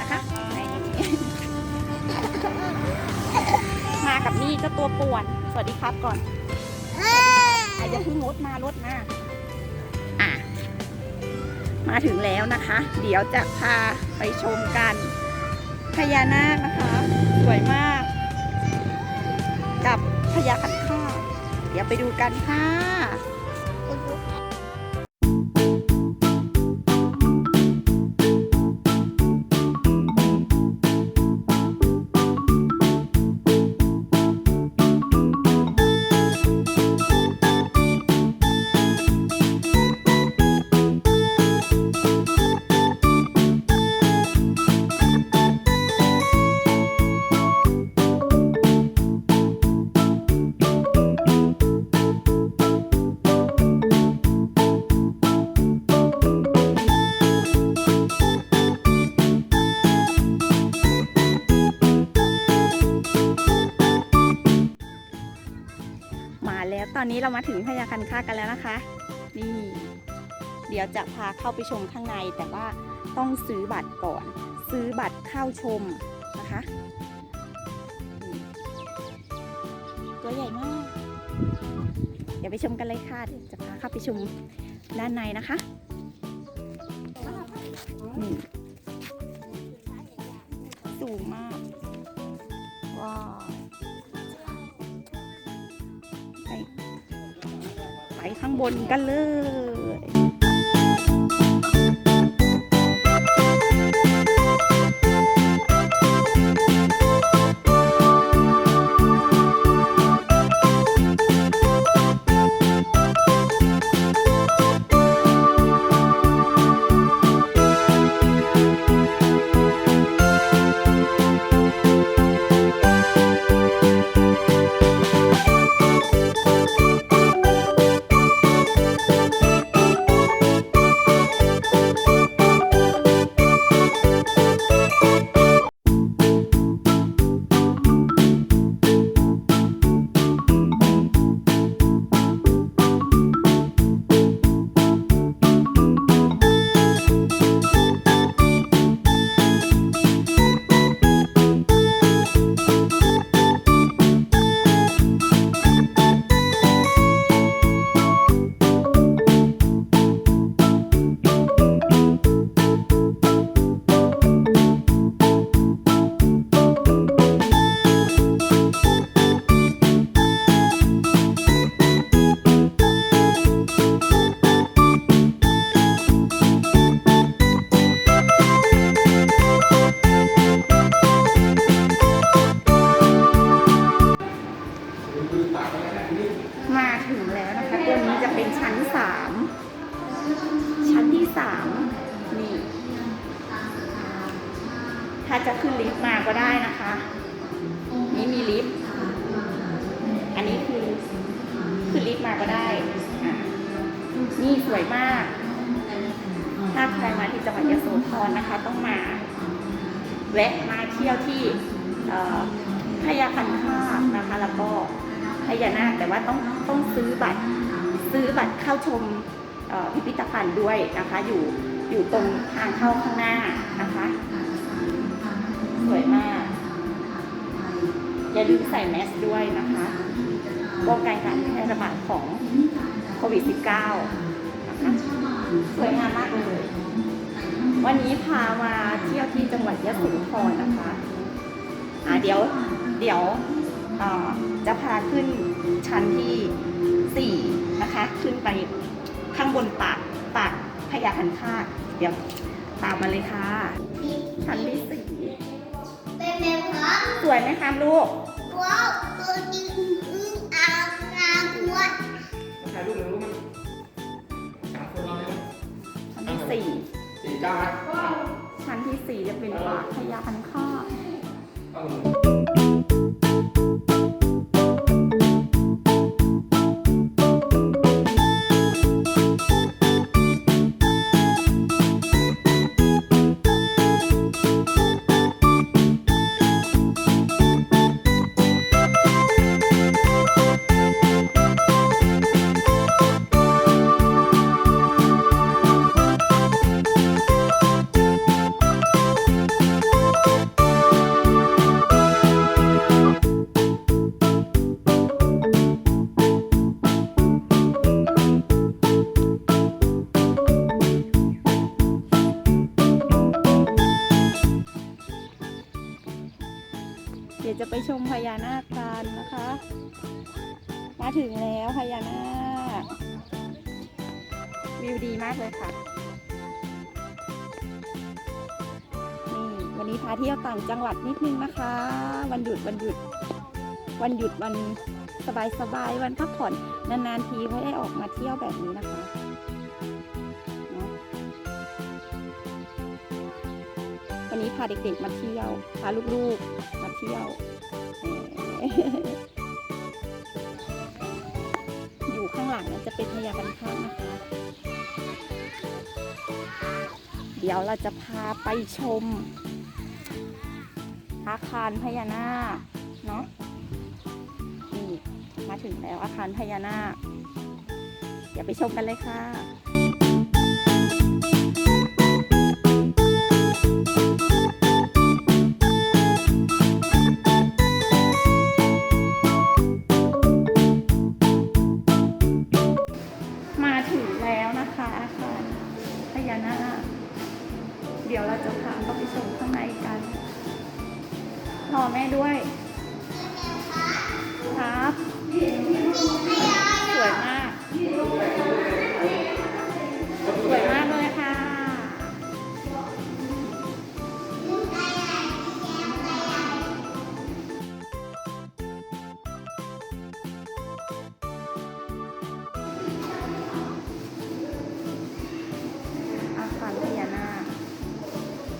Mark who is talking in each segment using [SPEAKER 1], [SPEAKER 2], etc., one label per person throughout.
[SPEAKER 1] นะคะมากับนี่เจ้าตัวป่วน สวัสดีครับก่อนอาจจะพิ่งรถมารถมาอะ มาถึงแล้วนะคะ เดี๋ยวจะพาไปชมกันพญานาคนะคะ สวยมาก กับพญาขันคาเดี๋ยวไปดูกันค่ะ แล้วตอนนี้เรามาถึงพญาคันคากันแล้วนะคะ นี่ เดี๋ยวจะพาเข้าไปชมข้างใน แต่ว่าต้องซื้อบัตรก่อน ซื้อบัตรเข้าชมนะคะ ตัวใหญ่มาก เดี๋ยวไปชมกันเลยค่ะจะพาเข้าไปชมด้านในนะคะนี่สูงมาก ว้าว ข้างบนกันเลยาจะขึ้นลิฟต์มาก็ได้นะคะ นี่มีลิฟต์ อันนี้คือขึ้นลิฟต์มาก็ได้ นี่สวยมาก ถ้าใครมาที่จังหวัดยะโสธรนะคะ ต้องมา แวะมาเที่ยวที่พญาคันคากนะคะ แล้วก็พญานาคแต่ว่าต้องต้องซื้อบัตรซื้อบัตรเข้าชมพิพิธภัณฑ์ด้วยนะคะ อยู่อยู่ตรงทางเข้าข้างหน้านะคะ สวยมาก อย่าลืมใส่แมสด้วยนะคะป้องกันการแพร่ระบาดของโควิด -19 นะคะสวยงามมากเลย วันนี้พามาเที่ยวที่จังหวัดยะโสธรนะคะอ่าเดี๋ยวเดี๋ยวจะพาขึ้นชั้นที่ 4 นะคะ ขึ้นไปข้างบนปากปากพยาคันคากเดี๋ยวตามมาเลยค่ะชั้นที่ 4 วยไหมคะลูก
[SPEAKER 2] ว้าวตัวจริงอึ้งอ่างงามวัด
[SPEAKER 3] ถ่ายรูปหนึ่งรูปมันสามคนเราเนี่ย
[SPEAKER 1] ชั้นที่สี่
[SPEAKER 3] สี่เก้าไหม
[SPEAKER 1] ชั้นที่สี่จะเป็นปากพญาคันคา มาถึงแล้วพญานาควิวดีมากเลยค่ะนี่วันนี้พาเที่ยวต่างจังหวัดนิดนึงนะคะ วันหยุดวันหยุด วันหยุดวันสบายสบายวันพักผ่อนนานๆทีเขาได้ออกมาเที่ยวแบบนี้นะคะวันนี้พาเด็กๆมาเที่ยวพาลูกๆมาเที่ยว ลังนั้นจะเป็นพญาคันคางนะคะ เดี๋ยวเราจะพาไปชม อาคารพญานาคเนาะนี่มาถึงแล้วอาคารพญานาค เดี๋ยวไปชมกันเลยค่ะ แล้วนะคะอาคารพญานาคเดี๋ยวเราจะพาเข้าไปชมข้างในกันรอแม่ด้วย ครับ สวยมาก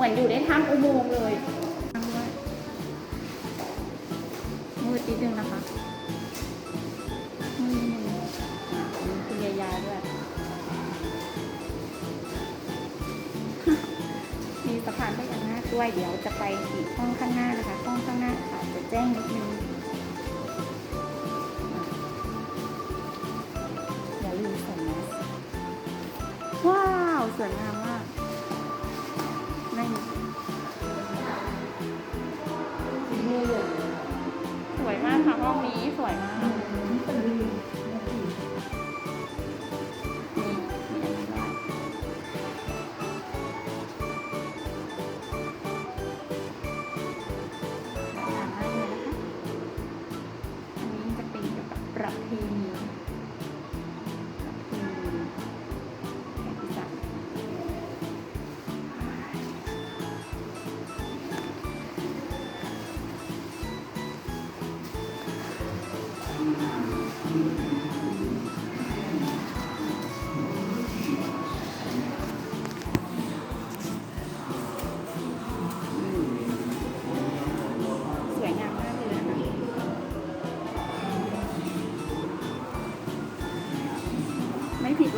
[SPEAKER 1] เหมือนอยู่ในถ้ำอุโมงค์เลยมืดนิดนึงนะคะมืดนิดนึงอะมีคุณยายาด้วยมีสะพานพญานาคด้วย เดี๋ยวจะไปอีกห้องข้างหน้านะคะ ห้องข้างหน้าอาจจะแจ้งนิดนึง ประเพณี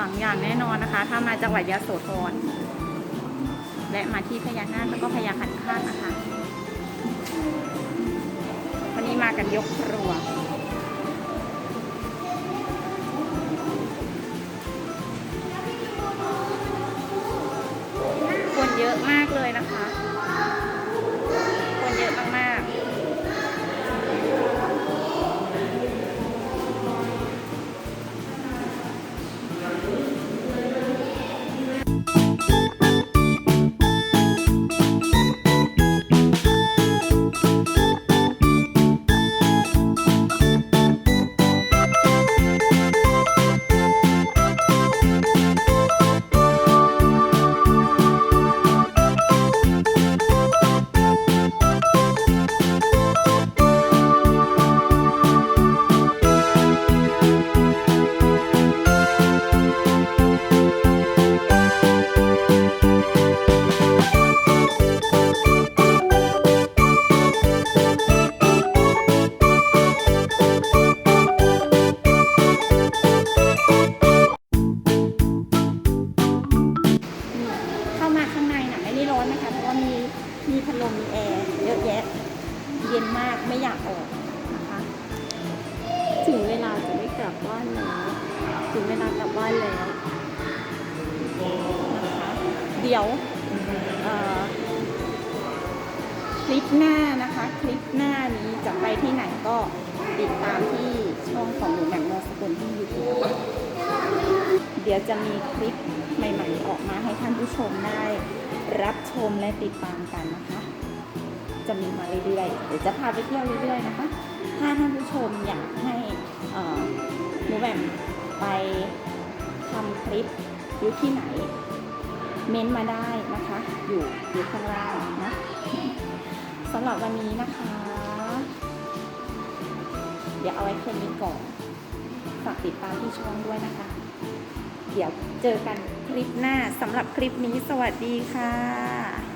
[SPEAKER 1] หวังอย่างแน่นอนนะคะ ถ้ามาจังหวัดยะโสธรและมาที่พญานาคแล้วก็พญาคันคากนะคะ วันนี้มากันยกครัว คลิปหน้านะคะ คลิปหน้านี้จะไปที่ไหนก็ติดตามที่ช่องของหนูแหม่มโมสกุลที่ยูทูบเดี๋ยวจะมีคลิปใหม่ ๆ ออกมาให้ท่านผู้ชมได้ รับชมและติดตามกันนะคะ จะมีมาเรื่อยๆเดี๋ยวจะพาไปเที่ยวเรื่อยๆนะคะ ถ้าท่านผู้ชมอยากให้หนูแหม่มไปทำคลิปอยู่ที่ไหน เม้นต์มาได้นะคะ อยู่อยู่ข้างล่างนะสำหรับวันนี้นะคะ เดี๋ยวเอาไว้แค่นี้ก่อน ฝากติดตามที่ช่องด้วยนะคะ เดี๋ยวเจอกันคลิปหน้าสำหรับคลิปนี้สวัสดีค่ะ